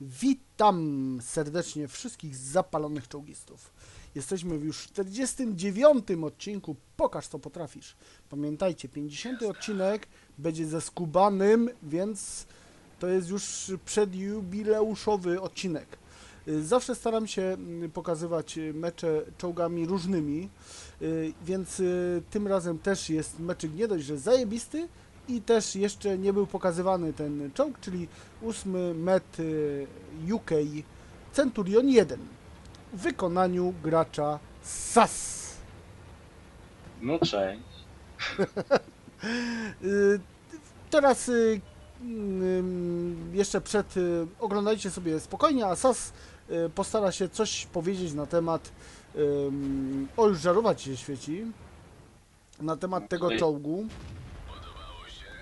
Witam serdecznie wszystkich zapalonych czołgistów. Jesteśmy w już 49 odcinku Pokaż co potrafisz. Pamiętajcie, 50 odcinek będzie ze Skubanym, więc to jest już przedjubileuszowy odcinek. Zawsze staram się mm, pokazywać y, mecze czołgami różnymi, y, więc y, tym razem też jest meczyk nie dość, że zajebisty i też jeszcze nie był pokazywany ten czołg, czyli ósmy met y, UK Centurion 1 w wykonaniu gracza SAS. No cześć. Y, Teraz y, mm, jeszcze przed oglądajcie sobie spokojnie, a SAS postara się coś powiedzieć na temat o już żarować się świeci na temat tego czołgu.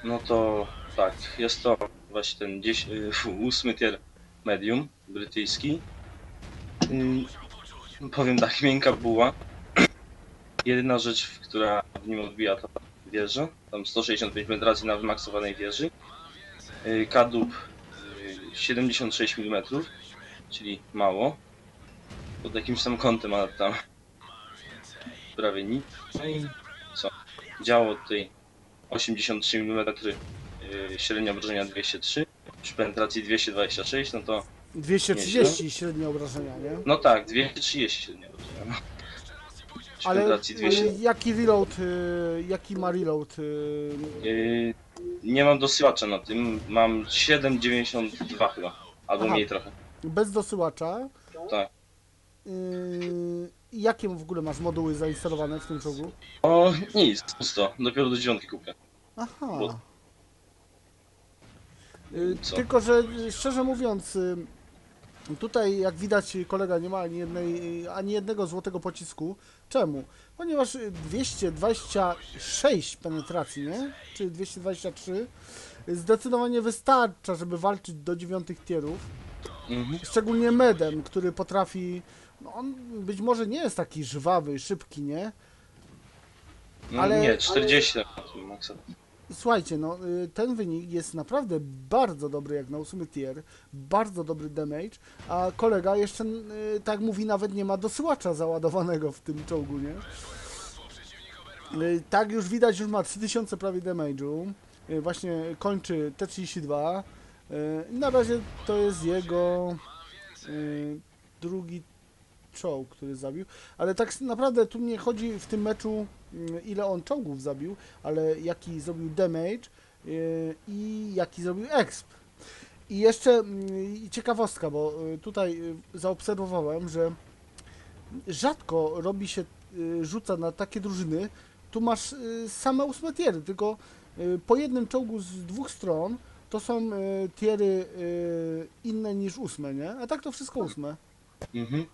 No to tak, jest to właśnie ten 10, y, ósmy tier medium brytyjski. Y, powiem tak, miękka buła. Jedyna rzecz, która w nim odbija to wieża. Tam 165 penetracji na wymaksowanej wieży. Y, kadłub y, 76 mm, czyli mało. Pod jakimś tam kątem, ale tam prawie nic. No i co? Działo tutaj 83 mm, średnia obrażenia 203, przy penetracji 226, no to 230 średnie obrażenia, nie? no tak, 230 średnia obrażenia. No. Przy Ale penetracji 200. y, jaki reload, y, jaki ma reload? y, Yy, nie mam dosyłacza na tym, mam 7,92 chyba, albo Aha. mniej trochę. Bez dosyłacza. Tak. Yy, jakie w ogóle masz moduły zainstalowane w tym czołgu? O, nic, pusto, dopiero do dziewiątki kupię. Aha. Bo- Yy, Co? tylko, że y, szczerze mówiąc, y, tutaj jak widać kolega nie ma ani, jednej, y, ani jednego złotego pocisku. Czemu? Ponieważ y, 226 penetracji, nie? Czy 223 y, zdecydowanie wystarcza, żeby walczyć do dziewiątych tierów. Mhm. Szczególnie medem, który potrafi. No on być może nie jest taki żwawy, szybki, nie? No, Ale- nie, 40 na tym maksa. Słuchajcie, no y, ten wynik jest naprawdę bardzo dobry jak na ósmy tier, bardzo dobry damage, a kolega jeszcze, y, tak mówi, nawet nie ma dosyłacza załadowanego w tym czołgu, nie? Y, Tak już widać, już ma 3000 prawie damage'u, właśnie kończy T32, Y, na razie to jest jego drugi czołg, który zabił, ale tak naprawdę tu nie chodzi w tym meczu mm, ile on czołgów zabił, ale jaki zrobił damage yy, i jaki zrobił exp. I jeszcze mm, ciekawostka, bo y, tutaj y, zaobserwowałem, że rzadko robi się, y, rzuca na takie drużyny, tu masz same ósme tiery, tylko po jednym czołgu z dwóch stron to są tiery inne niż ósme, nie? A tak to wszystko ósme. Mhm.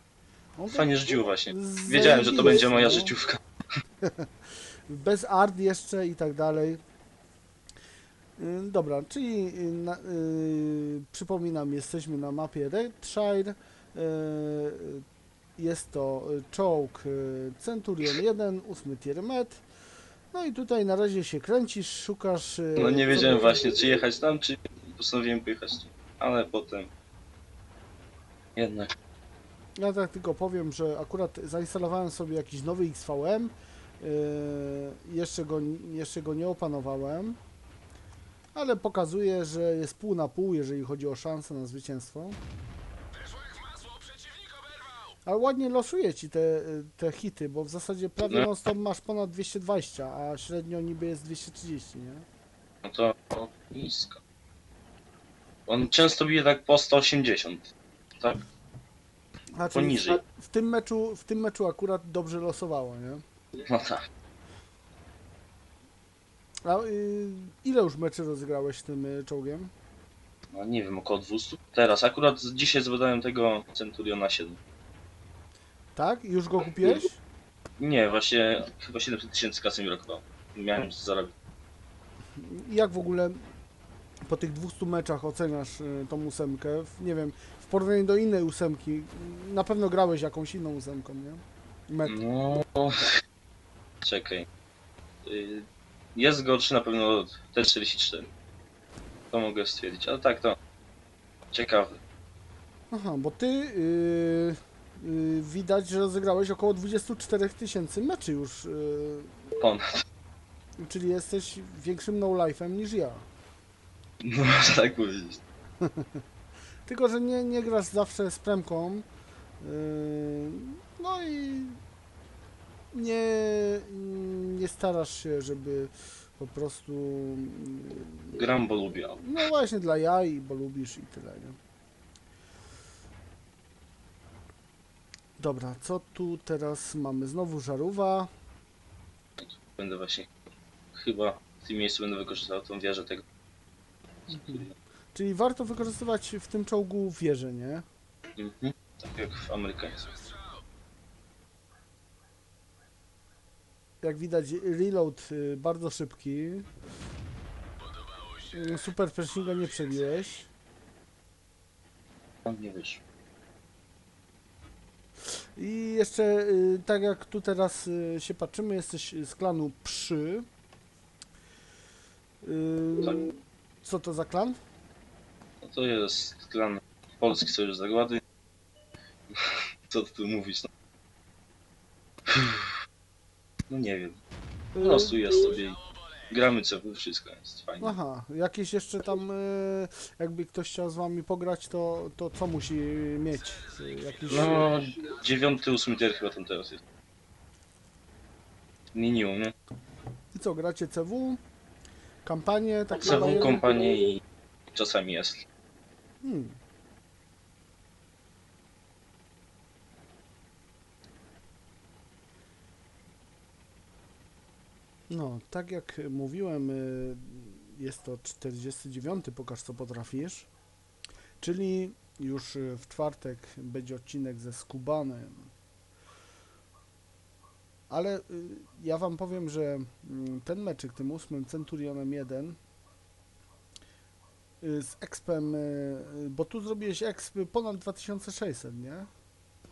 Fajnie rzuciło właśnie. Wiedziałem, że to będzie moja życiówka. bez art jeszcze i tak dalej. Y, Dobra, czyli y, na, y, przypominam, jesteśmy na mapie Redshire. Y, Jest to czołg Centurion 1, 8 tier med. No i tutaj na razie się kręcisz, szukasz. No nie wiedziałem właśnie, czy jechać tam, czy postanowiłem pojechać. Ale potem... Jednak. Ja tak tylko powiem, że akurat zainstalowałem sobie jakiś nowy XVM. Yy, jeszcze, go, jeszcze go nie opanowałem. Ale pokazuje, że jest pół na pół, jeżeli chodzi o szanse na zwycięstwo. Ale ładnie losuje ci te, te hity, bo w zasadzie prawie No. non stop masz ponad 220, a średnio niby jest 230, nie? No to nisko. On często bije tak po 180. Tak? Znaczy, Poniżej. w, tym meczu, w tym meczu akurat dobrze losowało, nie? No tak. A y, ile już meczy rozegrałeś tym y, czołgiem? No nie wiem, około 200. Teraz, akurat dzisiaj zbadałem tego Centuriona 7. Tak? Już go kupiłeś? Nie, właśnie chyba 700 tysięcy kasy mi brakowało. Miałem zarobić. Jak w ogóle po tych 200 meczach oceniasz y, tą ósemkę? Nie wiem, porównaniu do innej ósemki, na pewno grałeś jakąś inną ósemką, nie? Met. No... Czekaj. Y, Jest gorszy na pewno od T44. To mogę stwierdzić, ale tak to... Ciekawy. Aha, bo ty yy, yy, widać, że rozegrałeś około 24 tysięcy meczy już, yy, Ponad. czyli jesteś większym no-life'em niż ja. No, można tak powiedzieć. Tylko, że nie, nie grasz zawsze z premką. Yy, no i nie, nie starasz się, żeby po prostu. yy, Gram, bo lubię. No właśnie dla jaj, bo lubisz i tyle, nie? Dobra, co tu teraz mamy? Znowu żarówa. Będę właśnie... Chyba w tym miejscu będę wykorzystał tą wieżę tego. Czyli warto wykorzystywać w tym czołgu wieżę, nie? Mhm. Tak jak w amerykańskim. Jak widać, reload y, bardzo szybki. Y, Super pressinga nie przebiłeś. On nie wyszło. I jeszcze, y, tak jak tu teraz się patrzymy, jesteś z klanu Przy. Tak. Co to za klan? No to jest klan Polski Sojusz Zagłady. Co tu mówić? No. no nie wiem. Po prostu jest sobie i gramy CW, wszystko jest fajnie. Aha, jakieś jeszcze tam, y, jakby ktoś chciał z wami pograć, to, to co musi mieć? Jakiś, No, dziewiąty, ósmy tier chyba tam teraz jest. Minimum, nie? I co, gracie CW? Kampanię? Tak CW, kompanię i czasami jest. Hmm. No, tak jak mówiłem, y, jest to 49. Pokaż co potrafisz. Czyli już y, w czwartek będzie odcinek ze Skubanem. Ale y, ja wam powiem, że mm, ten meczyk, tym ósmym Centurionem 1 y, z expem, y, y, bo tu zrobiłeś exp ponad 2600, nie?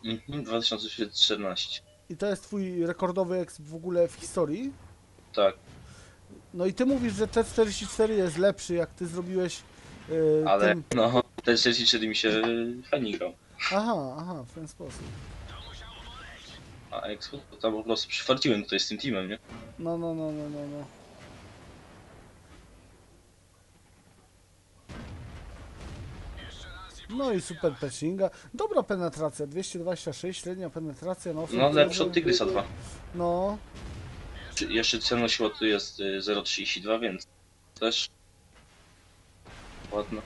Mhm, 2014. I to jest twój rekordowy exp w ogóle w historii. Tak, No i ty mówisz, że T44 jest lepszy, jak ty zrobiłeś y, ale tym... no, ten 44 mi się fajnie grał. Aha, aha, w ten sposób. A Expo to tam po prostu przyfarciłem tutaj z tym teamem, nie? No, no, no, no, no, no. No i super patchinga. Dobra penetracja, 226, średnia penetracja. No, No lepszy od Tygrysa 2. No, Jeszcze cena siła tu jest y, 0,32, więc też ładno.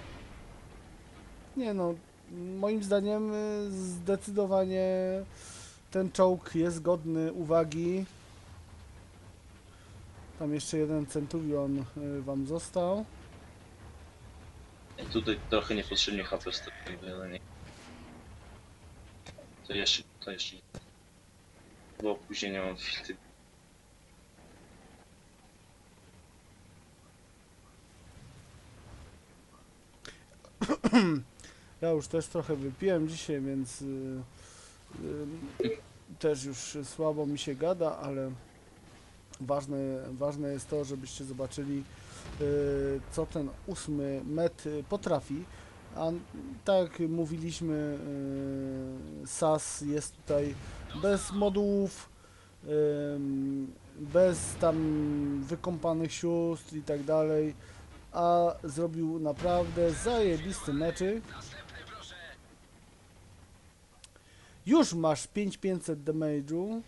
nie no, moim zdaniem y, zdecydowanie ten czołg jest godny uwagi. Tam jeszcze jeden Centurion y, wam został. I tutaj trochę niepotrzebnie HP stoi, ale nie. To jeszcze, to jeszcze. Bo później nie mam. Ja już też trochę wypiłem dzisiaj, więc y, y, też już słabo mi się gada, ale ważne, ważne jest to, żebyście zobaczyli, co ten ósmy met y, potrafi. A tak jak mówiliśmy, y, SAS jest tutaj bez modułów, ym, bez tam wykąpanych sióstr i tak dalej, a zrobił naprawdę zajebisty meczyk. Już masz 5500 damage'u,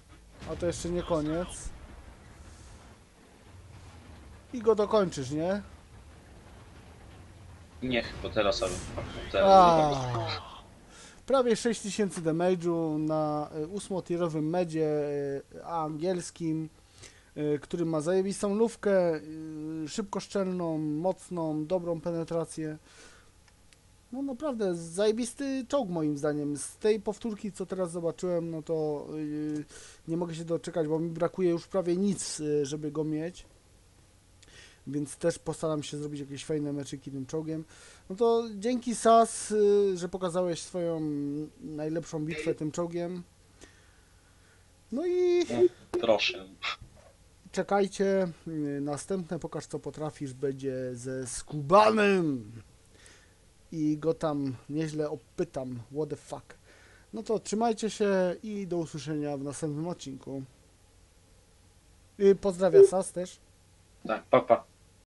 a to jeszcze nie koniec. I go dokończysz, nie? Nie, bo teraz, ale teraz. A, prawie 6000 damage'u na y, ósmotierowym medzie y, angielskim, y, który ma zajebistą lówkę, y, szybkoszczelną, mocną, dobrą penetrację. No naprawdę zajebisty czołg moim zdaniem. Z tej powtórki, co teraz zobaczyłem, no to nie mogę się doczekać, bo mi brakuje już prawie nic, żeby go mieć. Więc też postaram się zrobić jakieś fajne meczyki tym czołgiem. No to dzięki SAS, y, że pokazałeś swoją najlepszą bitwę tym czołgiem. No i Proszę. czekajcie, y, następne pokaż co potrafisz będzie ze Skubanem. i go tam nieźle opytam. What the fuck. No to trzymajcie się i do usłyszenia w następnym odcinku. Y, Pozdrawiam Sas też. Tak, papa. Pa.